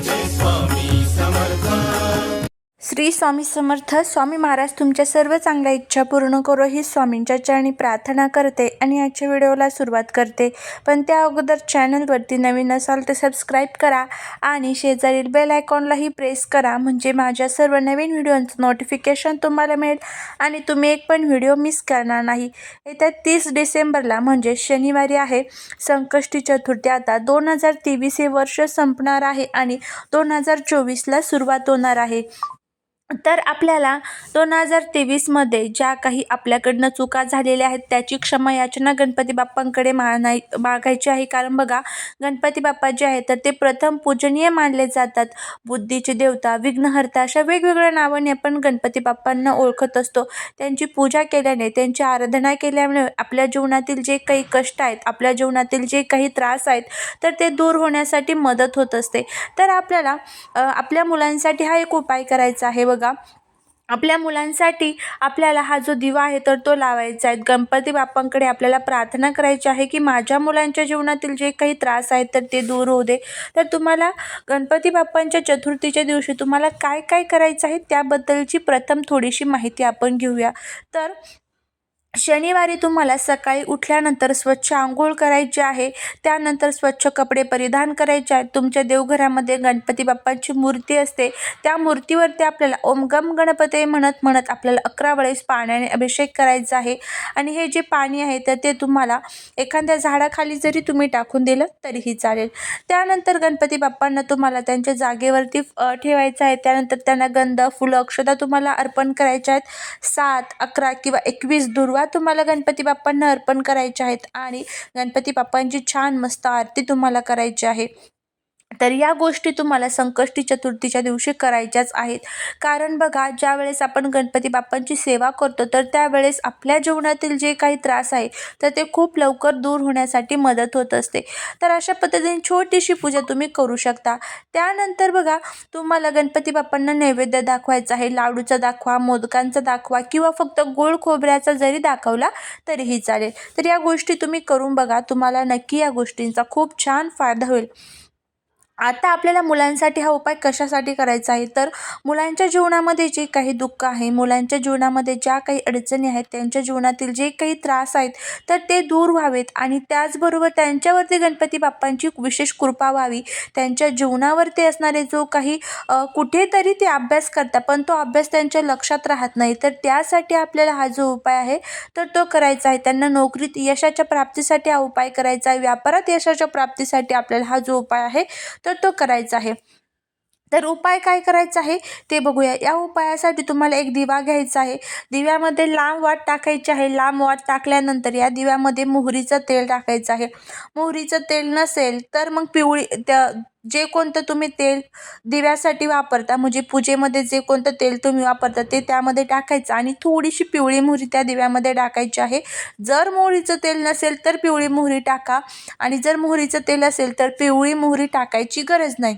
this one. Shri Swami Samarth Swami Maharaj तुमच्या सर्व चांगल्या इच्छा पूर्ण करो ही स्वामींच्या चरणी प्रार्थना करते आणि आजच्या व्हिडिओला सुरुवात करते. पण त्या अगोदर चॅनलवरती नवीन असाल तर सबस्क्राईब करा आणि शेजारील बेल आयकॉनलाही प्रेस करा म्हणजे माझ्या सर्व नवीन व्हिडिओंचं नोटिफिकेशन तुम्हाला मिळेल आणि तुम्ही एक पण व्हिडिओ मिस करणार नाही. येत्या तीस डिसेंबरला म्हणजे शनिवारी आहे संकष्टी चतुर्थी. आता दोन हजार तेवीस हे वर्ष संपणार आहे आणि दोन हजार चोवीसला सुरुवात होणार आहे. तर आपल्याला दोन हजार तेवीसमध्ये ज्या काही आपल्याकडनं चुका झालेल्या आहेत त्याची क्षमा याचना गणपती बाप्पांकडे मानाय मागायची आहे. कारण बघा गणपती बाप्पा जे आहेत तर ते प्रथम पूजनीय मानले जातात. बुद्धीचे देवता विघ्नहर्ता अशा वेगवेगळ्या नावाने आपण गणपती बाप्पांना ओळखत असतो. त्यांची पूजा केल्याने त्यांची आराधना केल्यामुळे आपल्या जीवनातील जे काही कष्ट आहेत आपल्या जीवनातील जे काही त्रास आहेत तर ते दूर होण्यासाठी मदत होत असते. तर आपल्याला आपल्या मुलांसाठी हा एक उपाय करायचा आहे. बघा बघा आपल्या मुलांसाठी आपल्याला हा जो दिवा आहे तर तो लावायचा आहे. गणपती बाप्पांकडे आपल्याला प्रार्थना करायची आहे की माझ्या मुलांच्या जीवनातील जे काही त्रास आहेत तर ते दूर होऊ दे. तर तुम्हाला गणपती बाप्पांच्या चतुर्थीच्या दिवशी तुम्हाला काय काय करायचं आहे त्याबद्दलची प्रथम थोडीशी माहिती आपण घेऊया. तर शनिवारी तुम्हाला सकाळी उठल्यानंतर स्वच्छ आंघोळ करायची आहे. त्यानंतर स्वच्छ कपडे परिधान करायचे आहेत. तुमच्या देवघरामध्ये गणपती बाप्पांची मूर्ती असते. त्या मूर्तीवरती आपल्याला ओम गम गणपती म्हणत म्हणत आपल्याला अकरा वेळेस पाण्याने अभिषेक करायचा आहे. आणि हे जे पाणी आहे तर ते तुम्हाला एखाद्या झाडाखाली जरी तुम्ही टाकून दिलं तरीही चालेल. त्यानंतर गणपती बाप्पांना तुम्हाला त्यांच्या जागेवरती ठेवायचं आहे. त्यानंतर त्यांना गंध फुलं अक्षता तुम्हाला अर्पण करायच्या आहेत. सात अकरा किंवा एकवीस दुर्वा तुम्हाला गणपती बाप्पांना अर्पण करायच्या आहेत आणि गणपती बाप्पांची छान मस्त आरती तुम्हाला करायची आहे. तर या गोष्टी तुम्हाला संकष्टी चतुर्थीच्या दिवशी करायच्याच आहेत. कारण बघा ज्या वेळेस आपण गणपती बाप्पांची सेवा करतो तर त्यावेळेस आपल्या जीवनातील जे काही त्रास आहे तर ते खूप लवकर दूर होण्यासाठी मदत होत असते. तर अशा पद्धतीने छोटीशी पूजा तुम्ही करू शकता. त्यानंतर बघा तुम्हाला गणपती बाप्पांना नैवेद्य दाखवायचा आहे. लाडूचा दाखवा मोदकांचा दाखवा किंवा फक्त गोड खोबऱ्याचा जरी दाखवला तरीही चालेल. तर या गोष्टी तुम्ही करून बघा. तुम्हाला नक्की या गोष्टींचा खूप छान फायदा होईल. आता आपल्याला मुलांसाठी हा उपाय कशासाठी करायचा आहे? तर मुलांच्या जीवनामध्ये जे काही दुःख आहे मुलांच्या जीवनामध्ये ज्या काही अडचणी आहेत त्यांच्या जीवनातील जे काही त्रास आहेत तर ते दूर व्हावेत आणि त्याचबरोबर त्यांच्यावरती गणपती बाप्पांची विशेष कृपा व्हावी. त्यांच्या जीवनावरती असणारे जो काही कुठेतरी ते अभ्यास करतात पण तो अभ्यास त्यांच्या लक्षात राहत नाही. तर त्यासाठी आपल्याला हा जो उपाय आहे तर तो करायचा आहे. त्यांना नोकरीत यशाच्या प्राप्तीसाठी हा उपाय करायचा आहे. व्यापारात यशाच्या प्राप्तीसाठी आपल्याला हा जो उपाय आहे तर तो करायचा आहे. तर उपाय काय करायचा आहे ते बघूया. या उपायासाठी तुम्हाला एक दिवा घ्यायचा आहे. दिव्यामध्ये लांब वाट टाकायची आहे. लांब वाट टाकल्यानंतर या दिव्यामध्ये मोहरीचं तेल टाकायचं आहे. मोहरीचं तेल नसेल तर मग पिवळी त्या जे कोणतं तुम्ही तेल दिव्यासाठी वापरता म्हणजे पूजेमध्ये जे कोणतं तेल तुम्ही वापरता ते त्यामध्ये टाकायचं आणि थोडीशी पिवळी मोहरी त्या दिव्यामध्ये टाकायची आहे. जर मोहरीचं तेल नसेल तर पिवळी मोहरी टाका आणि जर मोहरीचं तेल असेल तर पिवळी मोहरी टाकायची गरज नाही.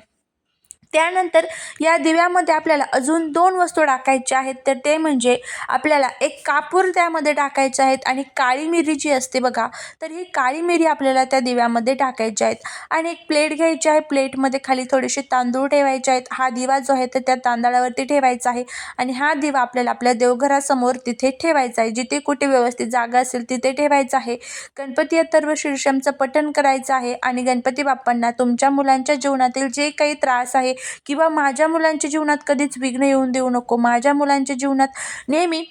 त्यानंतर या दिव्यामध्ये आपल्याला अजून दोन वस्तू टाकायच्या आहेत. तर ते म्हणजे आपल्याला एक कापूर त्यामध्ये टाकायचे आहेत आणि काळी मिरी जी असते बघा तर ही काळी मिरी आपल्याला त्या दिव्यामध्ये टाकायच्या आहेत. आणि एक प्लेट घ्यायची आहे. प्लेटमध्ये खाली थोडेसे तांदूळ ठेवायचे आहेत. हा दिवा जो आहे तर त्या तांदळावरती ठेवायचा आहे आणि हा दिवा आपल्याला आपल्या देवघरासमोर तिथे ठेवायचा आहे. जिथे कुठे व्यवस्थित जागा असेल तिथे ठेवायचा आहे. गणपती अथर्व शीर्षमचं पठण करायचं आहे आणि गणपती बाप्पांना तुमच्या मुलांच्या जीवनातील जे काही त्रास आहे किंवा माझ्या मुलांच्या जीवनात कधीच विघ्न येऊन देऊ नको. माझ्या मुलांच्या जीवनात नेहमी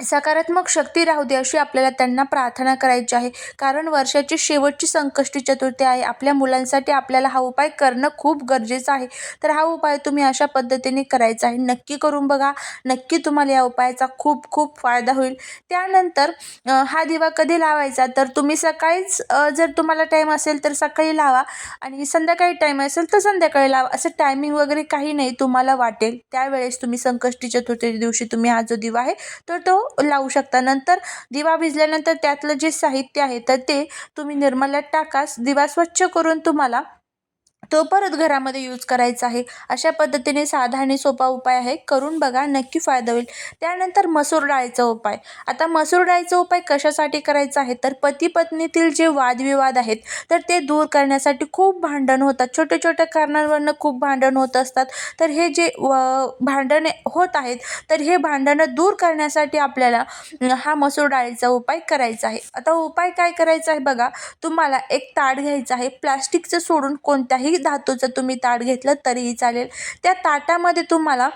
सकारात्मक शक्ती राहू दे अशी आपल्याला त्यांना प्रार्थना करायची आहे. कारण वर्षाची शेवटची संकष्टी चतुर्थी आहे. आपल्या मुलांसाठी आपल्याला हा उपाय करणं खूप गरजेचं आहे. तर हा उपाय तुम्ही अशा पद्धतीने करायचा आहे. नक्की करून बघा. नक्की तुम्हाला या उपायाचा खूप खूप फायदा होईल. त्यानंतर हा दिवा कधी लावायचा? तर तुम्ही सकाळीच जर तुम्हाला टाईम असेल तर सकाळी लावा. आणि संध्याकाळी टाईम असेल तर संध्याकाळी लावा. असं टायमिंग वगैरे काही नाही तुम्हाला वाटेल. त्यावेळेस तुम्ही संकष्टी चतुर्थी दिवशी तुम्ही हा जो दिवा आहे तर तो लावू शकता. नंतर दिवा भिजल्यानंतर त्यातलं जे साहित्य आहे तर ते तुम्ही निर्मल्यात टाकास दिवा स्वच्छ करून तुम्हाला तो परत घरामध्ये यूज करायचा आहे. अशा पद्धतीने साधा आणि सोपा उपाय आहे. करून बघा नक्की फायदा होईल. त्यानंतर मसूर डाळीचा उपाय. आता मसूर डाळीचा उपाय कशासाठी करायचा आहे? तर पती पत्नीतील जे वादविवाद आहेत तर ते दूर करण्यासाठी खूप भांडण होतात. छोट्या छोट्या कारणांवरनं खूप भांडण होत असतात. तर हे जे व भांडणे होत आहेत तर हे भांडणं दूर करण्यासाठी आपल्याला हा मसूर डाळीचा उपाय करायचा आहे. आता उपाय काय करायचा आहे बघा. तुम्हाला एक ताट घ्यायचा आहे. प्लास्टिकचं सोडून कोणत्याही धातूचं तुम्ही ताट घेतलं तरीही चालेल. त्या ताटामध्ये तुम्हाला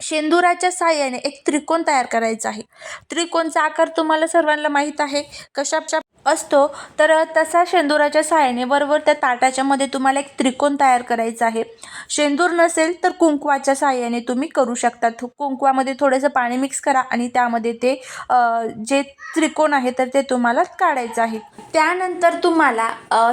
शेंदुराच्या साहाय्याने एक त्रिकोण तयार करायचा आहे. त्रिकोणचा आकार तुम्हाला सर्वांना माहीत आहे. कशाच्या असतो तर तसा शेंदुराच्या सहाय्याने बरोबर त्या ताटाच्या मध्ये तुम्हाला एक त्रिकोण तयार करायचा आहे. शेंदूर नसेल तर कुंकवाच्या साहाय्याने तुम्ही करू शकता. कुंकवामध्ये थोडंसं पाणी मिक्स करा आणि त्यामध्ये ते जे त्रिकोण आहे तर ते तुम्हाला काढायचं आहे. त्यानंतर तुम्हाला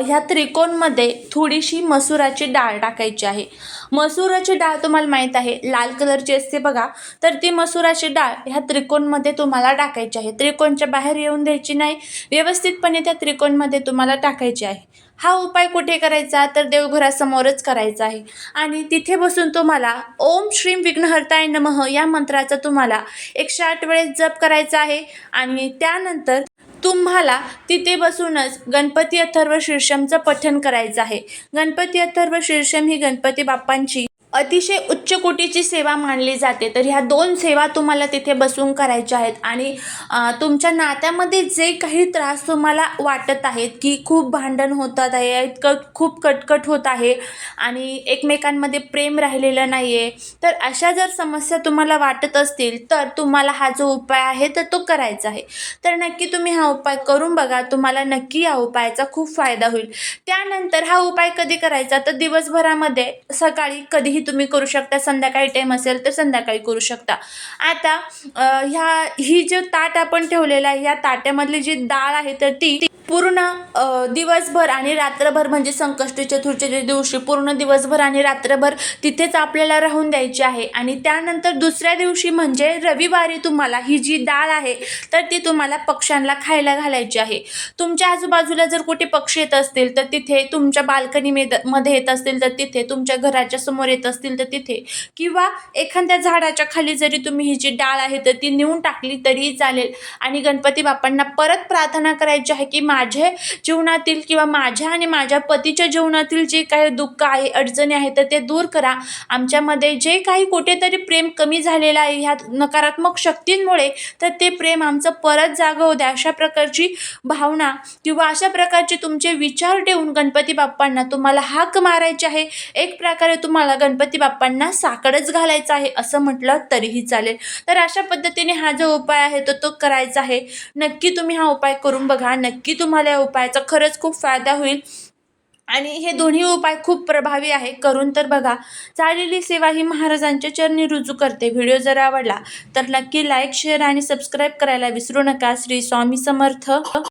ह्या त्रिकोणमध्ये थोडीशी मसुराची डाळ टाकायची आहे. मसुराची डाळ तुम्हाला माहीत आहे लाल कलरची असते बघा. तर ती मसुराची डाळ ह्या त्रिकोणमध्ये तुम्हाला टाकायची आहे. त्रिकोणच्या बाहेर येऊन द्यायची नाही व्यवस्थितपणे त्या त्रिकोणमध्ये तुम्हाला टाकायची आहे. हा उपाय कुठे करायचा? तर देवघरासमोरच करायचा आहे. आणि तिथे बसून तुम्हाला ओम श्रीम विघ्नहर्ताय नमः या मंत्राचा तुम्हाला एकशे आठ वेळेस जप करायचा आहे. आणि त्यानंतर तुम्हाला तिथे बसूनच गणपती अथर्व शीर्षमचं पठण करायचं आहे. गणपती अथर्व शीर्षम ही गणपती बाप्पांची अतिशय उच्च कोटीची सेवा मानली जाते. तर ह्या दोन सेवा तुम्हाला तिथे बसून करायच्या आहेत. आणि तुमच्या नात्यामध्ये जे काही त्रास तुम्हाला वाटत आहेत की खूप भांडण होतात आहे इतकं खूप कटकट होत आहे आणि एकमेकांमध्ये प्रेम राहिलेलं नाही आहे तर अशा जर समस्या तुम्हाला वाटत असतील तर तुम्हाला हा जो उपाय आहे तर तो करायचा आहे. तर नक्की तुम्ही हा उपाय करून बघा. तुम्हाला नक्की या उपायाचा खूप फायदा होईल. त्यानंतर हा उपाय कधी करायचा? तर दिवसभरामध्ये सकाळी कधीही तुम्ही करू शकता. संध्याकाळी टाईम असेल तर संध्याकाळी करू शकता. आता ह्या ही जे ताट आपण ठेवलेलं आहे या ताट्यामधली जी डाळ आहे तर ती पूर्ण दिवसभर आणि रात्रभर म्हणजे संकष्टी चतुर्थीच्या दिवशी पूर्ण दिवसभर आणि रात्रभर तिथेच आपल्याला राहून द्यायची आहे आणि त्यानंतर दुसऱ्या दिवशी म्हणजे रविवारी तुम्हाला ही जी डाळ आहे तर ती तुम्हाला पक्ष्यांना खायला घालायची आहे. तुमच्या आजूबाजूला जर कुठे पक्षी येत असतील तर तिथे तुमच्या बाल्कनी मध्ये येत असतील तर तिथे तुमच्या घराच्या समोर येत असतील तर तिथे. किंवा एखाद्या झाडाच्या खाली जरी तुम्ही ही जी डाळ आहे तर ती नेऊन टाकली तरीही चालेल. आणि गणपती बाप्पांना परत प्रार्थना करायची आहे की माझ्या जीवनातील किंवा माझ्या आणि माझ्या पतीच्या जीवनातील जे काही दुःख आहे अडचणी आहे तर ते दूर करा. आमच्यामध्ये जे काही कुठेतरी प्रेम कमी झालेलं आहे ह्या नकारात्मक शक्तींमुळे तर ते प्रेम आमचं परत जागं द्या. अशा प्रकारची भावना किंवा अशा प्रकारचे तुमचे विचार ठेवून गणपती बाप्पांना तुम्हाला हाक मारायची आहे. एक प्रकारे तुम्हाला गणपती बाप्पांना साकडच घालायचं आहे असं म्हटलं तरीही चालेल. तर अशा पद्धतीने हा जो उपाय आहे तो तो करायचा आहे. नक्की तुम्ही हा उपाय करून बघा. नक्की तुम्ही तुम्हाला या उपायाचा खरंच खूप फायदा होईल. आणि हे दोन्ही उपाय खूप प्रभावी आहे. करून तर बघा. चाललेली सेवा ही महाराजांच्या चरणी रुजू करते. व्हिडिओ जर आवडला तर नक्की लाईक शेअर आणि सबस्क्राईब करायला विसरू नका. श्री स्वामी समर्थ.